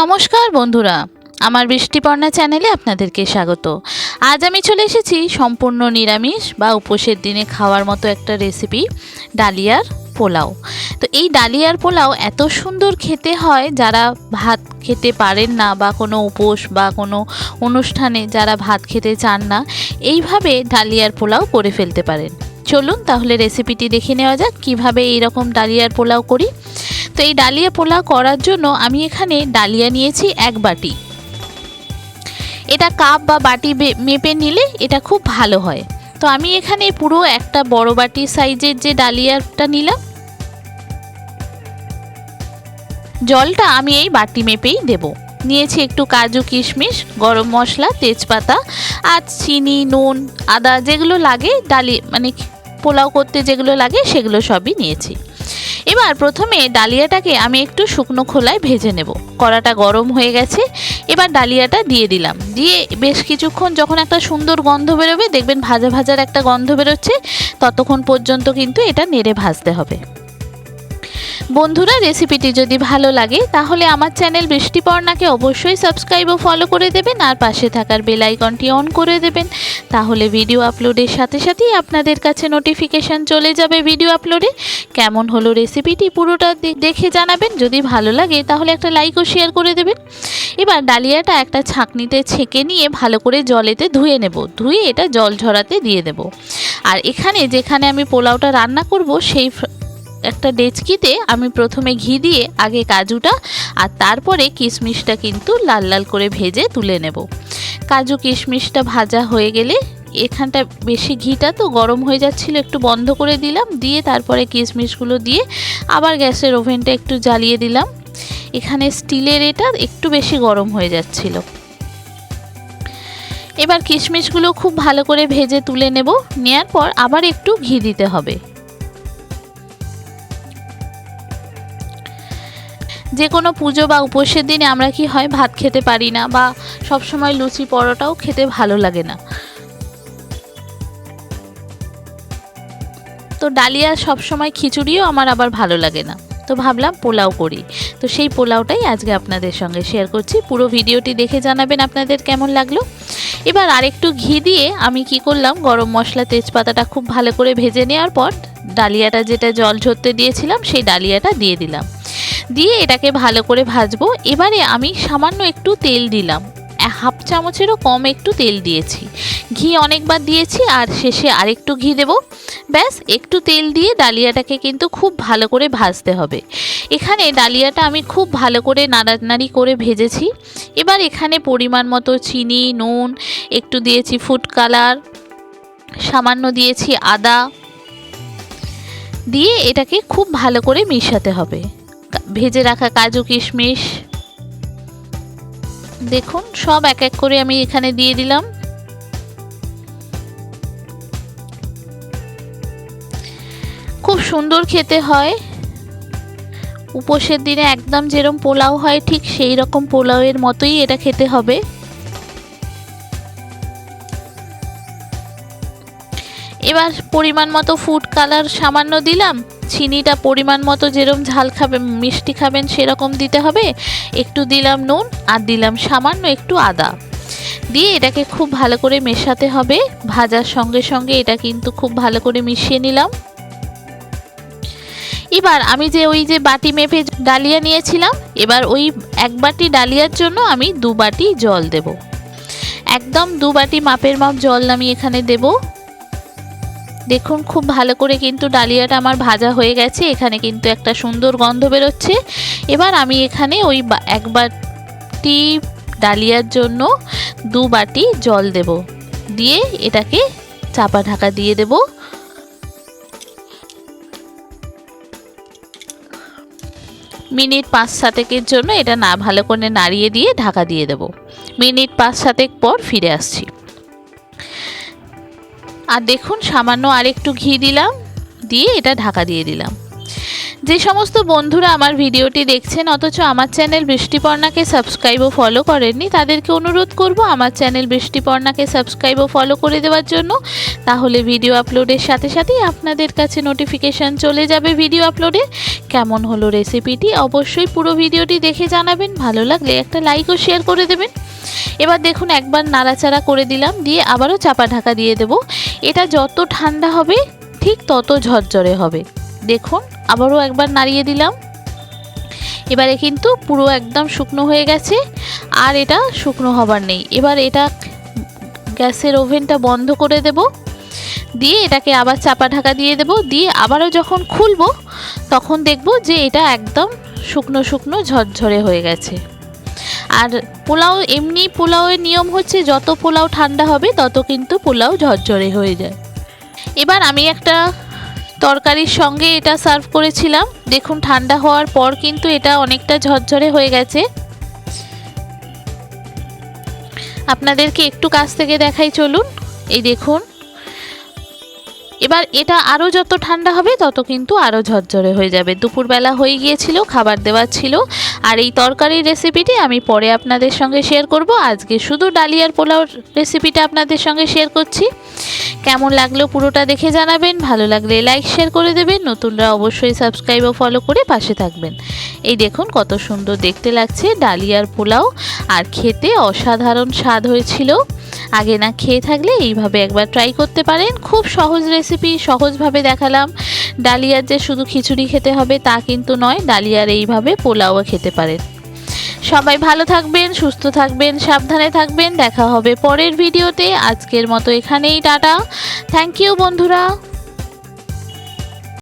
নমস্কার বন্ধুরা, আমার বৃষ্টিপর্ণা চ্যানেলে আপনাদেরকে স্বাগত। আজ আমি চলে এসেছি সম্পূর্ণ নিরামিষ বা উপোসের দিনে খাওয়ার মতো একটা রেসিপি, ডালিয়ার পোলাও। তো এই ডালিয়ার পোলাও এত সুন্দর খেতে হয়, যারা ভাত খেতে পারেন না বা কোনো উপোস বা কোনো অনুষ্ঠানে যারা ভাত খেতে চান না, এইভাবে ডালিয়ার পোলাও করে ফেলতে পারেন। চলুন তাহলে রেসিপিটি দেখে নেওয়া যাক, কীভাবে এইরকম ডালিয়ার পোলাও করি। তো এই ডালিয়া পোলাও করার জন্য আমি এখানে ডালিয়া নিয়েছি এক বাটি। এটা কাপ বা বাটি মেপে নিলে এটা খুব ভালো হয়। তো আমি এখানে পুরো একটা বড় বাটি সাইজের যে ডালিয়াটা নিলাম। জলটা আমি এই বাটি মেপেই দেব। নিয়েছি একটু কাজু কিশমিশ, গরম মশলা, তেজপাতা আর চিনি, নুন, আদা যেগুলো লাগে, ডালি মানে পোলাও করতে যেগুলো লাগে সেগুলো সবই নিয়েছি। এবার প্রথমে ডালিয়াটাকে আমি একটু শুকনো খোলায় ভেজে নেব। কড়াটা গরম হয়ে গেছে, এবার ডালিয়াটা দিয়ে দিলাম। দিয়ে বেশ কিছুক্ষণ যখন একটা সুন্দর গন্ধ বেরোবে, দেখবেন ভাজা ভাজার একটা গন্ধ বেরোচ্ছে, ততক্ষণ পর্যন্ত কিন্তু এটা নেড়ে ভাজতে হবে। বন্ধুরা রেসিপিটি যদি ভালো লাগে, তাহলে আমার চ্যানেল বৃষ্টিপর্ণাকে অবশ্যই সাবস্ক্রাইব ও ফলো করে দেবেন আর পাশে থাকার বেল আইকনটি অন করে দেবেন। তাহলে ভিডিও আপলোডের সাথে সাথেই আপনাদের কাছে নোটিফিকেশান চলে যাবে ভিডিও আপলোডে কেমন হলো রেসিপিটি পুরোটা দেখে জানাবেন। যদি ভালো লাগে, তাহলে একটা লাইক ও শেয়ার করে দেবেন। এবার ডালিয়াটা একটা ছাঁকনিতে ছেঁকে নিয়ে ভালো করে জলেতে ধুয়ে নেব। ধুয়ে এটা জল ঝরাতে দিয়ে দেব। আর এখানে যেখানে আমি পোলাওটা রান্না করব, সেই একটা ডেচকিতে আমি প্রথমে ঘি দিয়ে, আগে কাজুটা আর তারপরে কিশমিশটা কিন্তু লাল লাল করে ভেজে তুলে নেব। কাজু কিশমিশটা ভাজা হয়ে গেলে এখানটা বেশি ঘিটা তো গরম হয়ে যাচ্ছিল, একটু বন্ধ করে দিলাম, দিয়ে তারপরে কিশমিশগুলো দিয়ে আবার গ্যাসের ওভেনটা একটু জ্বালিয়ে দিলাম। এখানে স্টিলের এটা একটু বেশি গরম হয়ে যাচ্ছিল। এবার কিশমিশগুলো খুব ভালো করে ভেজে তুলে নেব, নেয়ার পর আবার একটু ঘি দিতে হবে। যে কোনো পুজো বা উপোসের দিনে আমরা কি হয় ভাত খেতে পারি না বা সব সময় লুচি পরোটাও খেতে ভালো লাগে না। তো ডালিয়া সব সময় খিচুড়িও আমার আবার ভালো লাগে না। তো ভাবলাম পোলাও করি। তো সেই পোলাওটাই আজকে আপনাদের সঙ্গে শেয়ার করছি। পুরো ভিডিওটি দেখে জানাবেন আপনাদের কেমন লাগল। এবার আরেকটু ঘি দিয়ে আমি কি করলাম, গরম মশলা তেজপাতাটা খুব ভালো করে ভেজে নেওয়ার পর ডালিয়াটা যেটা জল ঝরতে দিয়েছিলাম, সেই ডালিয়াটা দিয়ে দিলাম। দিয়ে এটাকে ভালো করে ভাজবো। এবারে আমি সামান্য একটু তেল দিলাম। হাফ চামচেরও কম একটু তেল দিয়েছি। ঘি অনেকবার দিয়েছি আর শেষে আরেকটু ঘি দেব। ব্যাস, একটু তেল দিয়ে ডালিয়াটাকে কিন্তু খুব ভালো করে ভাজতে হবে। এখানে ডালিয়াটা আমি খুব ভালো করে নাড়ানাড়ি করে ভেজেছি। এবার এখানে পরিমাণ মতো চিনি, নুন, একটু দিয়েছি ফুড কালার, সামান্য দিয়েছি আদা। দিয়ে এটাকে খুব ভালো করে মিশাতে হবে। ভেজে রাখা কাজু কিশমিশ। দেখুন, সব এক এক করে আমি এখানে দিয়ে দিলাম। খুব সুন্দর খেতে হয়। উপোসের দিনে একদম যেরকম পোলাও হয়, ঠিক সেই রকম পোলাওয়ের মতোই এটা খেতে হবে। এবার পরিমাণ মতো ফুড কালার সামান্য দিলাম। চিনিটা পরিমাণ মতো যেরকম ঝাল খাবেন মিষ্টি খাবেন সেরকম দিতে হবে। একটু দিলাম নুন আর দিলাম সামান্য একটু আদা। দিয়ে এটাকে খুব ভালো করে মেশাতে হবে। ভাজার সঙ্গে সঙ্গে এটা কিন্তু খুব ভালো করে মিশিয়ে নিলাম। এবার আমি যে ওই যে বাটি মেপে ডালিয়া নিয়েছিলাম, এবার ওই এক বাটি ডালিয়ার জন্য আমি দু বাটি জল দেব। একদম দু বাটি মাপের মাপ জল আমি এখানে দেব। দেখুন, খুব ভালো করে কিন্তু ডালিয়াটা আমার ভাজা হয়ে গেছে। এখানে কিন্তু একটা সুন্দর গন্ধ বেরোচ্ছে। এবার আমি এখানে ওই এক বাটি ডালিয়ার জন্য দু বাটি জল দেব। দিয়ে এটাকে চাপা ঢাকা দিয়ে দেব। মিনিট পাঁচ সাতেকের জন্য এটা না ভালো করে নাড়িয়ে দিয়ে ঢাকা দিয়ে দেব। মিনিট পাঁচ সাতেক পর ফিরে আসছি। আর দেখুন সামান্য আরেকটু ঘি দিলাম দিয়ে এটা ঢাকা দিয়ে দিলাম। যে সমস্ত বন্ধুরা আমার ভিডিওটি দেখছেন, অথচ আমার চ্যানেল বৃষ্টিপর্ণাকে সাবস্ক্রাইব ও ফলো করেননি, তাদেরকে অনুরোধ করব আমার চ্যানেল বৃষ্টিপর্ণাকে সাবস্ক্রাইব ও ফলো করে দেওয়ার জন্য। তাহলে ভিডিও আপলোডের সাথে সাথেই আপনাদের কাছে নোটিফিকেশান চলে যাবে ভিডিও আপলোডে কেমন হলো রেসিপিটি অবশ্যই পুরো ভিডিওটি দেখে জানাবেন, ভালো লাগলে একটা লাইক ও শেয়ার করে দেবেন। এবার দেখুন, একবার নাড়াচাড়া করে দিলাম, দিয়ে আবারও চাপা ঢাকা দিয়ে দেব। এটা যত ঠান্ডা হবে, ঠিক তত ঝরঝরে হবে। দেখুন আবারও একবার নাড়িয়ে দিলাম। এবারে কিন্তু পুরো একদম শুকনো হয়ে গেছে, আর এটা শুকনো হবার নেই। এবার এটা গ্যাসের ওভেনটা বন্ধ করে দেব। দিয়ে এটাকে আবার চাপা ঢাকা দিয়ে দেব। দিয়ে আবারও যখন খুলবো, তখন দেখব যে এটা একদম শুকনো শুকনো ঝরঝরে হয়ে গেছে। আর পোলাও, এমনি পোলাওয়ের নিয়ম হচ্ছে যত পোলাও ঠান্ডা হবে, তত কিন্তু পোলাও ঝরঝরে হয়ে যায়। এবার আমি একটা তরকারির সঙ্গে এটা সার্ভ করেছিলাম। দেখুন, ঠান্ডা হওয়ার পর কিন্তু এটা অনেকটা ঝরঝরে হয়ে গেছে। আপনাদেরকে একটু কাছ থেকে দেখাই চলুন। এই দেখুন এবার এটা আরও যত ঠান্ডা হবে, তত কিন্তু আরও ঝরঝরে হয়ে যাবে। দুপুরবেলা হয়ে গিয়েছিল, খাবার দেওয়ার ছিল। আর এই তরকারির রেসিপিটি আমি পরে আপনাদের সঙ্গে শেয়ার করব। আজকে শুধু ডালিয়ার পোলাও রেসিপিটা আপনাদের সঙ্গে শেয়ার করছি। কেমন লাগল পুরোটা দেখে জানাবেন। ভালো লাগলে লাইক শেয়ার করে দেবেন। নতুনরা অবশ্যই সাবস্ক্রাইব ও ফলো করে পাশে থাকবেন। এই দেখুন কত সুন্দর দেখতে লাগছে ডালিয়ার পোলাও। আর খেতে অসাধারণ স্বাদ হয়েছিল। আগে না খেয়ে থাকলে এইভাবে একবার ট্রাই করতে পারেন। খুব সহজ রেসিপি সহজভাবে দেখালাম। ডালিয়ার যে শুধু খিচুড়ি খেতে হবে তা কিন্তু নয়, ডালিয়ার এইভাবে পোলাও খেতে পারেন। সবাই ভালো থাকবেন, সুস্থ থাকবেন, সাবধানে থাকবেন। দেখা হবে পরের ভিডিওতে আজকের মতো এখানেই, টাটা। থ্যাংক ইউ বন্ধুরা।